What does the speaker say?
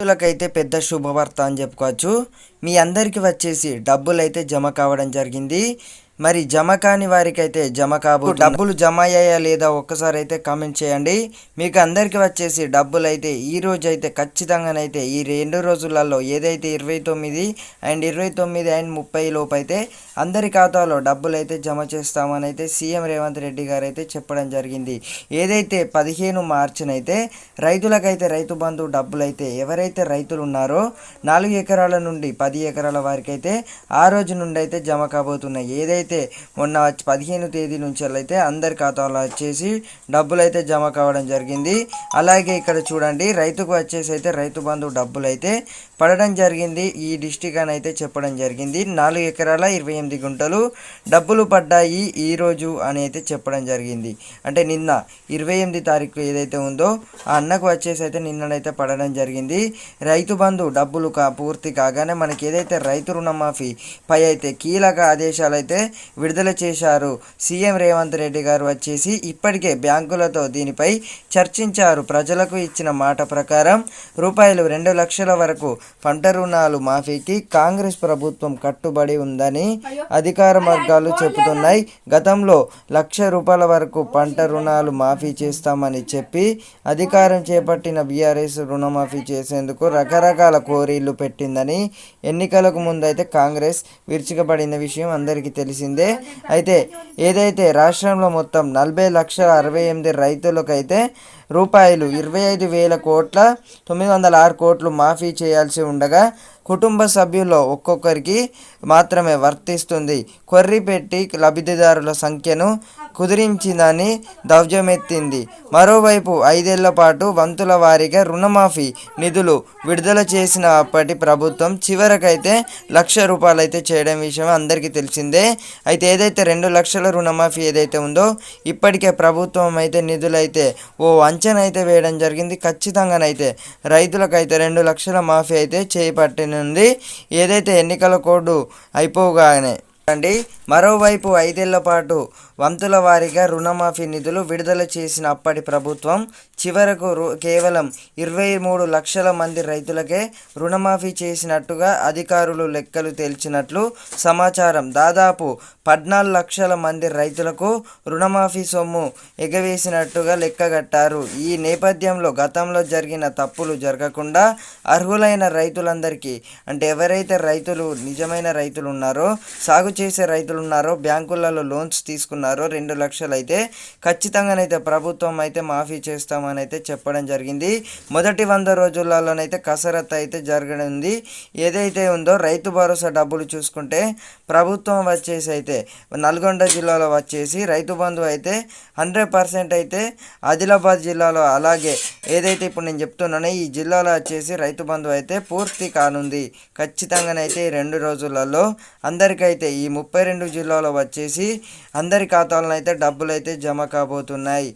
రైతులకైతే పెద్ద శుభవార్త అని చెప్పుకోవచ్చు. మీ అందరికీ వచ్చేసి డబ్బులు అయితే జమ కావడం జరిగింది. మరి జమ కాని వారికి అయితే జమ కాబో డబ్బులు జమ అయ్యాయా లేదా ఒక్కసారి అయితే కామెంట్ చేయండి. మీకు అందరికి వచ్చేసి డబ్బులు అయితే ఈ రోజు అయితే ఖచ్చితంగానైతే ఈ రెండు రోజులలో ఏదైతే ఇరవై తొమ్మిది అండ్ ఇరవై తొమ్మిది అండ్ ముప్పై లోపు అయితే అందరి ఖాతాలో డబ్బులు అయితే జమ చేస్తామని అయితే సీఎం రేవంత్ రెడ్డి గారు అయితే చెప్పడం జరిగింది. ఏదైతే పదిహేను మార్చినైతే రైతులకైతే రైతు బంధు డబ్బులు అయితే ఎవరైతే రైతులు ఉన్నారో నాలుగు ఎకరాల నుండి పది ఎకరాల వారికి అయితే ఆ రోజు నుండి అయితే జమ కాబోతున్నాయి. ఏదైతే మొన్న పదిహేను తేదీ నుంచి అయితే అందరి ఖాతాలో వచ్చేసి డబ్బులు అయితే జమ కావడం జరిగింది. అలాగే ఇక్కడ చూడండి రైతుకు వచ్చేసి అయితే రైతు బంధు డబ్బులు అయితే పడడం జరిగింది. ఈ డిస్టిక్ అని అయితే చెప్పడం జరిగింది. నాలుగు ఎకరాల ఇరవై ఎనిమిది గుంటలు డబ్బులు పడ్డాయి ఈ రోజు అని అయితే చెప్పడం జరిగింది. అంటే నిన్న ఇరవై ఎనిమిది తారీఖు ఏదైతే ఉందో ఆ అన్నకు వచ్చేసి అయితే నిన్ననైతే పడడం జరిగింది. రైతు బంధు డబ్బులు కా పూర్తి కాగానే మనకి ఏదైతే రైతు రుణమాఫీ పై అయితే కీలక ఆదేశాలు అయితే విడుదల చేశారు. సీఎం రేవంత్ రెడ్డి గారు వచ్చేసి ఇప్పటికే బ్యాంకులతో దీనిపై చర్చించారు. ప్రజలకు ఇచ్చిన మాట ప్రకారం రూపాయలు రెండు లక్షల వరకు పంట రుణాలు మాఫీకి కాంగ్రెస్ ప్రభుత్వం కట్టుబడి ఉందని అధికార వర్గాలు చెబుతున్నాయి. గతంలో లక్ష రూపాయల వరకు పంట రుణాలు మాఫీ చేస్తామని చెప్పి అధికారం చేపట్టిన బీఆర్ఎస్ రుణమాఫీ చేసేందుకు రకరకాల కోరీళ్ళు పెట్టిందని ఎన్నికలకు ముందైతే కాంగ్రెస్ విరుచుకపడిన విషయం అందరికీ తెలిసింది. అయితే ఏదైతే రాష్ట్రంలో మొత్తం నలభై లక్షల అరవై ఎనిమిది రైతులకైతే రూపాయలు ఇరవై ఐదు వేల కోట్ల తొమ్మిది వందల ఆరు కోట్లు మాఫీ చేయాల్సి ఉండగా కుటుంబ సభ్యుల్లో ఒక్కొక్కరికి మాత్రమే వర్తిస్తుంది. కొర్రి పెట్టి లబ్ధిదారుల సంఖ్యను కుదిరించిందని ధ్వజమెత్తింది మరోవైపు ఐదేళ్ళ పాటు వంతుల వారీగా రుణమాఫీ నిధులు విడుదల చేసిన అప్పటి ప్రభుత్వం చివరకైతే లక్ష రూపాయలు అయితే చేయడం విషయం అందరికీ తెలిసిందే. అయితే ఏదైతే రెండు లక్షల రుణమాఫీ ఏదైతే ఉందో ఇప్పటికే ప్రభుత్వం అయితే నిధులైతే ఓ అంచనా అయితే వేయడం జరిగింది. ఖచ్చితంగానైతే రైతులకైతే రెండు లక్షల మాఫీ అయితే చేపట్టనుంది. ఏదైతే ఎన్నికల కోడ్ అయిపోగానే అండి మరోవైపు ఐదేళ్ళ పాటు వంతుల వారీగా రుణమాఫీ నిధులు విడుదల చేసిన అప్పటి ప్రభుత్వం చివరకు రు కేవలం ఇరవై మూడు లక్షల మంది రైతులకే రుణమాఫీ చేసినట్టుగా అధికారులు లెక్కలు తేల్చినట్లు సమాచారం. దాదాపు పద్నాలుగు లక్షల మంది రైతులకు రుణమాఫీ సొమ్ము ఎగవేసినట్టుగా లెక్కగట్టారు. ఈ నేపథ్యంలో గతంలో జరిగిన తప్పులు జరగకుండా అర్హులైన రైతులందరికీ అంటే ఎవరైతే రైతులు నిజమైన రైతులు ఉన్నారో సాగు చేసే రైతులు ఉన్నారో బ్యాంకులలో లోన్స్ తీసుకున్నారో రెండు లక్షలు అయితే ఖచ్చితంగానైతే ప్రభుత్వం అయితే మాఫీ చేస్తామని అయితే చెప్పడం జరిగింది. మొదటి వంద రోజులలోనైతే కసరత్తు అయితే జరగనుంది. ఏదైతే ఉందో రైతు భరోసా డబ్బులు చూసుకుంటే ప్రభుత్వం వచ్చేసి అయితే నల్గొండ జిల్లాలో వచ్చేసి రైతు బంధు అయితే హండ్రెడ్ పర్సెంట్ అయితే ఆదిలాబాద్ జిల్లాలో అలాగే ఏదైతే ఇప్పుడు నేను చెప్తున్నానో ఈ జిల్లాలో వచ్చేసి రైతు బంధు అయితే పూర్తి కానుంది. ఖచ్చితంగానైతే ఈ రెండు రోజులలో అందరికైతే ఈ ముప్పై రెండు జిల్లాలో వచ్చేసి అందరి ఖాతాలను అయితే డబ్బులు అయితే జమ కాబోతున్నాయి.